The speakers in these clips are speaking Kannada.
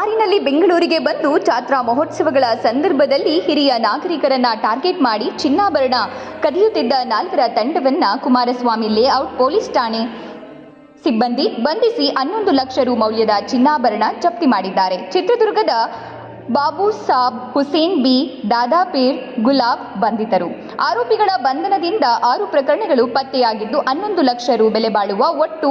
ಬೆಂಗಳೂರಿಗೆ ಬಂದು ಜಾತ್ರಾ ಮಹೋತ್ಸವಗಳ ಸಂದರ್ಭದಲ್ಲಿ ಹಿರಿಯ ನಾಗರಿಕರನ್ನ ಟಾರ್ಗೆಟ್ ಮಾಡಿ ಚಿನ್ನಾಭರಣ ಕದಿಯುತ್ತಿದ್ದ ನಾಲ್ವರ ತಂಡವನ್ನ ಕುಮಾರಸ್ವಾಮಿ ಲೇಔಟ್ ಪೊಲೀಸ್ ಠಾಣೆ ಸಿಬ್ಬಂದಿ ಬಂಧಿಸಿ ಹನ್ನೊಂದು ಲಕ್ಷ ರು ಮೌಲ್ಯದ ಚಿನ್ನಾಭರಣ ಜಪ್ತಿ ಮಾಡಿದ್ದಾರೆ. ಚಿತ್ರದುರ್ಗದ ಬಾಬು ಸಾಬ್ ಹುಸೇನ್ ಬಿ ದಾದಾಪೀರ್ ಗುಲಾಬ್ ಬಂಧಿತರು. ಆರೋಪಿಗಳ ಬಂಧನದಿಂದ ಆರು ಪ್ರಕರಣಗಳು ಪತ್ತೆಯಾಗಿದ್ದು ಹನ್ನೊಂದು ಲಕ್ಷ ರು ಬೆಲೆ ಬಾಳುವ ಒಟ್ಟು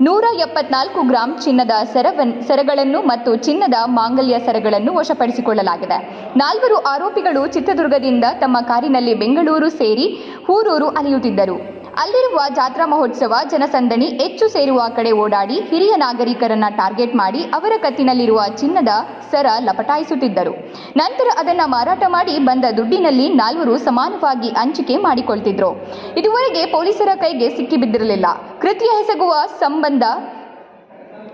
ನೂರ ಎಪ್ಪತ್ನಾಲ್ಕು ಗ್ರಾಂ ಚಿನ್ನದ ಸರವನ್, ಸರಗಳನ್ನು ಮತ್ತು ಚಿನ್ನದ ಮಾಂಗಲ್ಯ ಸರಗಳನ್ನು ವಶಪಡಿಸಿಕೊಳ್ಳಲಾಗಿದೆ. ನಾಲ್ವರು ಆರೋಪಿಗಳು ಚಿತ್ರದುರ್ಗದಿಂದ ತಮ್ಮ ಕಾರಿನಲ್ಲಿ ಬೆಂಗಳೂರು ಸೇರಿ ಊರೂರು ಅಲೆಯುತ್ತಿದ್ದರು. ಅಲ್ಲಿರುವ ಜಾತ್ರಾ ಮಹೋತ್ಸವ, ಜನಸಂದಣಿ, ಹೆಚ್ಚು ಸೇರುವ ಕಡೆ ಓಡಾಡಿ ಹಿರಿಯ ನಾಗರಿಕರನ್ನ ಟಾರ್ಗೆಟ್ ಮಾಡಿ ಅವರ ಕತ್ತಿನಲ್ಲಿರುವ ಚಿನ್ನದ ಸರ ಲಪಟಾಯಿಸುತ್ತಿದ್ದರು. ನಂತರ ಅದನ್ನ ಮಾರಾಟ ಮಾಡಿ ಬಂದ ದುಡ್ಡಿನಲ್ಲಿ ನಾಲ್ವರು ಸಮಾನವಾಗಿ ಹಂಚಿಕೆ ಮಾಡಿಕೊಳ್ತಿದ್ರು. ಇದುವರೆಗೆ ಪೊಲೀಸರ ಕೈಗೆ ಸಿಕ್ಕಿಬಿದ್ದಿರಲಿಲ್ಲ. ಕೃತಿಯ ಹೆಸಗುವ ಸಂಬಂಧ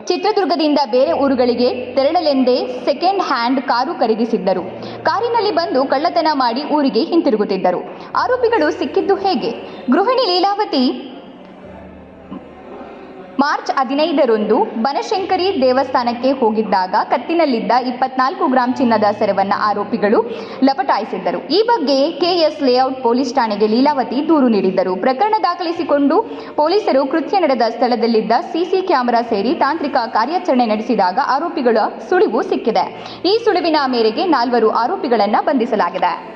ಚಿತ್ರದುರ್ಗದಿಂದ ಬೇರೆ ಊರುಗಳಿಗೆ ತೆರಳಲೆಂದೇ ಸೆಕೆಂಡ್ ಹ್ಯಾಂಡ್ ಕಾರು ಖರೀದಿಸಿದ್ದರು. ಕಾರಿನಲ್ಲಿ ಬಂದು ಕಳ್ಳತನ ಮಾಡಿ ಊರಿಗೆ ಹಿಂತಿರುಗುತ್ತಿದ್ದರು. ಆರೋಪಿಗಳು ಸಿಕ್ಕಿದ್ದು ಹೇಗೆ? ಗೃಹಿಣಿ ಲೀಲಾವತಿ ಮಾರ್ಚ್ ಹದಿನೈದರಂದು ಬನಶಂಕರಿ ದೇವಸ್ಥಾನಕ್ಕೆ ಹೋಗಿದ್ದಾಗ ಕತ್ತಿನಲ್ಲಿದ್ದ ಇಪ್ಪತ್ನಾಲ್ಕು ಗ್ರಾಂ ಚಿನ್ನದ ಸೆರವನ್ನು ಆರೋಪಿಗಳು ಲಪಟಾಯಿಸಿದ್ದರು. ಈ ಬಗ್ಗೆ ಕೆಎಸ್ ಲೇಔಟ್ ಪೊಲೀಸ್ ಠಾಣೆಗೆ ಲೀಲಾವತಿ ದೂರು ನೀಡಿದ್ದರು. ಪ್ರಕರಣ ದಾಖಲಿಸಿಕೊಂಡು ಪೊಲೀಸರು ಕೃತ್ಯ ನಡೆದ ಸ್ಥಳದಲ್ಲಿದ್ದ ಸಿಸಿ ಕ್ಯಾಮೆರಾ ಸೇರಿ ತಾಂತ್ರಿಕ ಕಾರ್ಯಾಚರಣೆ ನಡೆಸಿದಾಗ ಆರೋಪಿಗಳ ಸುಳಿವು ಸಿಕ್ಕಿದೆ. ಈ ಸುಳಿವಿನ ಮೇರೆಗೆ ನಾಲ್ವರು ಆರೋಪಿಗಳನ್ನು ಬಂಧಿಸಲಾಗಿದೆ.